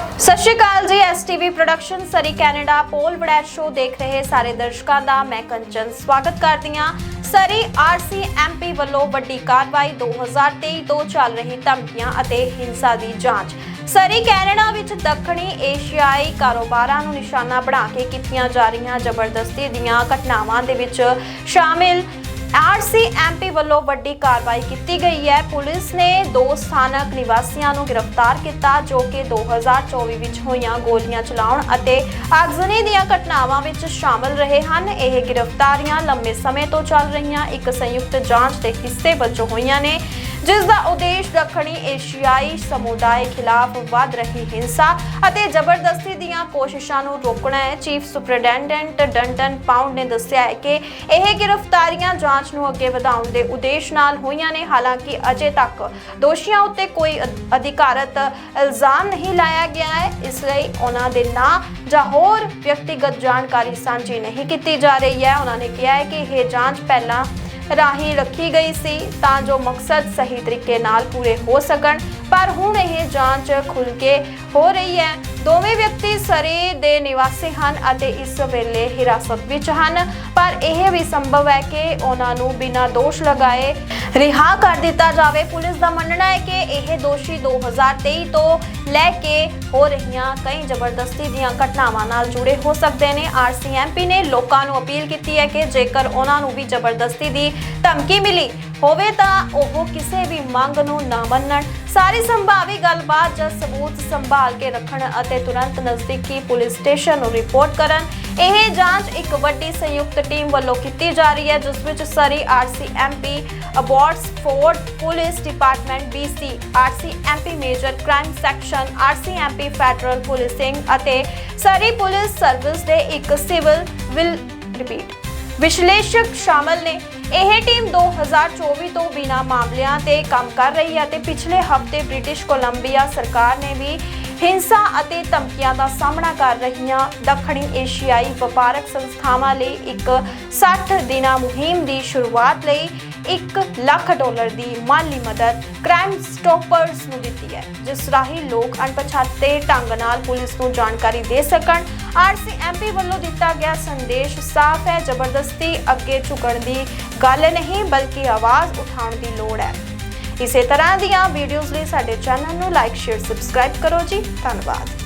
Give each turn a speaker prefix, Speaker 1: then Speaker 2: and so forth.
Speaker 1: ਸਤਿ ਸ਼੍ਰੀ ਅਕਾਲ ਜੀ STV production Surrey Canada ਪੋਲ ਬੜੈਟ ਸ਼ੋ ਦੇਖ ਰਹੇ ਸਾਰੇ ਦਰਸ਼ਕਾਂ ਦਾ। ਮੈਂ ਕੰਚਨ ਸਵਾਗਤ ਕਰਦੀ ਹਾਂ। ਸਰੀ ਆਰਸੀ ਐਮਪੀ ਵੱਲੋਂ ਵੱਡੀ ਕਾਰਵਾਈ 2023 ਤੋਂ ਚੱਲ ਰਹੀ ਧਮਕੀਆਂ ਅਤੇ ਹਿੰਸਾ ਦੀ ਜਾਂਚ। ਸਰੀ ਕੈਨੇਡਾ ਵਿੱਚ ਦੱਖਣੀ ਏਸ਼ੀਆਈ ਕਾਰੋਬਾਰਾਂ ਨੂੰ ਨਿਸ਼ਾਨਾ ਬਣਾ ਕੇ ਕੀਤੀਆਂ ਜਾ ਰਹੀਆਂ ਜ਼ਬਰਦਸਤੀ ਦੀਆਂ ਘਟਨਾਵਾਂ ਦੇ ਵਿੱਚ ਸ਼ਾਮਿਲ ਆਰਸੀਐਮਪੀ ਵੱਲੋਂ ਵੱਡੀ ਕਾਰਵਾਈ ਕੀਤੀ ਗਈ ਹੈ। ਪੁਲਿਸ ਨੇ ਦੋ ਸਥਾਨਕ ਨਿਵਾਸੀਆਂ ਨੂੰ ਗ੍ਰਿਫਤਾਰ ਕੀਤਾ, ਜੋ ਕਿ 2024 ਵਿੱਚ ਹੋਈਆਂ ਗੋਲੀਆਂ ਚਲਾਉਣ ਅਤੇ ਆਗਜ਼ਨੀ ਦੀਆਂ ਘਟਨਾਵਾਂ ਵਿੱਚ ਸ਼ਾਮਲ ਰਹੇ ਹਨ। ਇਹ ਗ੍ਰਿਫਤਾਰੀਆਂ ਲੰਮੇ ਸਮੇਂ ਤੋਂ ਚੱਲ ਰਹੀਆਂ, ਇੱਕ ਸੰਯੁਕਤ ਜਾਂਚ ਦੇ ਹਿੱਸੇ ਵਜੋਂ ਹੋਈਆਂ ਨੇ। ਜਿਸ ਦਾ ਉਦੇਸ਼ ਦੱਖਣੀ ਏਸ਼ੀਆਈ ਸਮੁਦਾਇ ਖਿਲਾਫ ਵੱਧ ਰਹੀ ਹਿੰਸਾ ਅਤੇ ਜ਼ਬਰਦਸਤੀ ਦੀਆਂ ਕੋਸ਼ਿਸ਼ਾਂ ਨੂੰ ਰੋਕਣਾ ਹੈ। ਚੀਫ ਸੁਪਰਡੈਂਟੈਂਟ ਡੰਟਨ ਪਾਉਂਡ ਨੇ ਦੱਸਿਆ ਹੈ ਕਿ ਇਹ ਗ੍ਰਿਫਤਾਰੀਆਂ ਜਾਂਚ ਨੂੰ ਅੱਗੇ ਵਧਾਉਣ ਦੇ ਉਦੇਸ਼ ਨਾਲ ਹੋਈਆਂ ਨੇ। ਹਾਲਾਂਕਿ ਅਜੇ ਤੱਕ ਦੋਸ਼ੀਆਂ ਉੱਤੇ ਕੋਈ ਅਧ- ਅਧਿਕਾਰਤ ਇਲਜ਼ਾਮ ਨਹੀਂ ਲਾਇਆ ਗਿਆ ਹੈ। ਇਸ ਲਈ ਉਹਨਾਂ ਦੇ ਨਾਂ ਜਾਂ ਹੋਰ ਵਿਅਕਤੀਗਤ ਜਾਣਕਾਰੀ ਸਾਂਝੀ ਨਹੀਂ ਕੀਤੀ ਜਾ ਰਹੀ ਹੈ। ਉਹਨਾਂ ਨੇ ਕਿਹਾ ਹੈ ਕਿ ਇਹ ਜਾਂਚ ਪਹਿਲਾਂ ਰਾਹੀਂ ਰੱਖੀ ਗਈ ਸੀ ਤਾਂ ਜੋ ਮਕਸਦ ਸਹੀ ਤਰੀਕੇ ਨਾਲ ਪੂਰੇ ਹੋ ਸਕਣ। ਪਰ ਹੁਣ ਇਹ ਜਾਂਚ ਖੁੱਲ ਕੇ ਹੋ ਰਹੀ ਹੈ। ਦੋਵੇਂ ਵਿਅਕਤੀ ਸਰੀ ਦੇ ਨਿਵਾਸੀ ਹਨ ਅਤੇ ਇਸ ਵੇਲੇ ਹਿਰਾਸਤ ਵਿੱਚ ਹਨ। ਪਰ ਇਹ ਵੀ ਸੰਭਵ ਹੈ ਕਿ ਉਹਨਾਂ ਨੂੰ ਬਿਨਾਂ ਦੋਸ਼ ਲਗਾਏ ਰਿਹਾ ਕਰ ਦਿੱਤਾ ਜਾਵੇ। ਪੁਲਿਸ ਦਾ ਮੰਨਣਾ ਹੈ ਕਿ ਇਹ ਦੋਸ਼ੀ 2023 ਤੋਂ ਲੈ ਕੇ ਹੋ ਰਹੀਆਂ ਕਈ ਜ਼ਬਰਦਸਤੀ ਦੀਆਂ ਘਟਨਾਵਾਂ ਨਾਲ ਜੁੜੇ ਹੋ ਸਕਦੇ ਨੇ। ਆਰਸੀਐਮਪੀ ਨੇ ਲੋਕਾਂ ਨੂੰ ਅਪੀਲ ਕੀਤੀ ਹੈ ਕਿ ਜੇਕਰ ਉਹਨਾਂ ਨੂੰ ਵੀ ਜ਼ਬਰਦਸਤੀ ਦੀ ਧਮਕੀ ਮਿਲੀ ਹੋਵੇ ਤਾਂ ਉਹ ਕਿਸੇ ਵੀ ਮੰਗ ਨੂੰ ਨਾ ਮੰਨਣ। ਸਾਰੀ ਸੰਭਾਵੀ ਗੱਲਬਾਤ ਜਾਂ ਸਬੂਤ ਸੰਭਾਲ ਕੇ ਰੱਖਣ ਅਤੇ ਤੁਰੰਤ ਨਜ਼ਦੀਕੀ ਪੁਲਿਸ ਸਟੇਸ਼ਨ ਨੂੰ ਰਿਪੋਰਟ ਕਰਨ। ਇਹ ਜਾਂਚ ਇੱਕ ਵੱਡੀ ਸੰਯੁਕਤ ਟੀਮ ਵੱਲੋਂ ਕੀਤੀ ਜਾ ਰਹੀ ਹੈ, ਜਿਸ ਵਿੱਚ Surrey RCMP Abbotsford police department BC RCMP major crime section RCMP federal policing ਅਤੇ ਸਰੀ ਪੁਲਿਸ ਸਰਵਿਸ ਦੇ ਇੱਕ ਸਿਵਲ ਵਿਲ ਰਿਪੀਟ ਵਿਸ਼ਲੇਸ਼ਕ ਸ਼ਾਮਲ ਨੇ। ਇਹ ਟੀਮ 2024 ਤੋਂ ਬਿਨਾ ਮਾਮਲਿਆਂ ਤੇ ਕੰਮ ਕਰ ਰਹੀ ਹੈ ਤੇ ਪਿਛਲੇ ਹਫ਼ਤੇ ਬ੍ਰਿਟਿਸ਼ ਕੋਲੰਬੀਆ ਸਰਕਾਰ ਨੇ ਵੀ ਹਿੰਸਾ ਅਤੇ ਧਮਕੀਆਂ ਦਾ ਸਾਹਮਣਾ ਕਰ ਰਹੀਆਂ ਦੱਖਣੀ ਏਸ਼ੀਆਈ ਵਪਾਰਕ ਸੰਸਥਾਵਾਂ ਲਈ ਇੱਕ 60 ਦਿਨਾ ਮੁਹਿੰਮ ਦੀ ਸ਼ੁਰੂਆਤ ਲਈ 1 ਲੱਖ ਡਾਲਰ ਦੀ ਮਾਲੀ ਮਦਦ ਕ੍ਰਾਈਮ ਸਟਾਪਰਸ ਨੂੰ ਦਿੱਤੀ ਹੈ, ਜਿਸ ਰਾਹੀਂ ਲੋਕ ਅਣਪਛਾਤੇ ਢੰਗ ਨਾਲ ਪੁਲਿਸ ਨੂੰ ਜਾਣਕਾਰੀ ਦੇ ਸਕਣ। ਆਰਸੀਐਮਪੀ ਵੱਲੋਂ ਦਿੱਤਾ ਗਿਆ ਸੰਦੇਸ਼ ਸਾਫ਼ ਹੈ, ਜ਼ਬਰਦਸਤੀ ਅੱਗੇ ਝੁਕਣ ਦੀ ਗੱਲ ਨਹੀਂ, ਬਲਕਿ ਆਵਾਜ਼ ਉਠਾਉਣ ਦੀ ਲੋੜ ਹੈ। ਇਸੇ ਤਰ੍ਹਾਂ ਦੀਆਂ ਵੀਡੀਓਜ਼ ਲਈ ਸਾਡੇ ਚੈਨਲ ਨੂੰ ਲਾਈਕ ਸ਼ੇਅਰ ਸਬਸਕ੍ਰਾਈਬ ਕਰੋ ਜੀ। ਧੰਨਵਾਦ।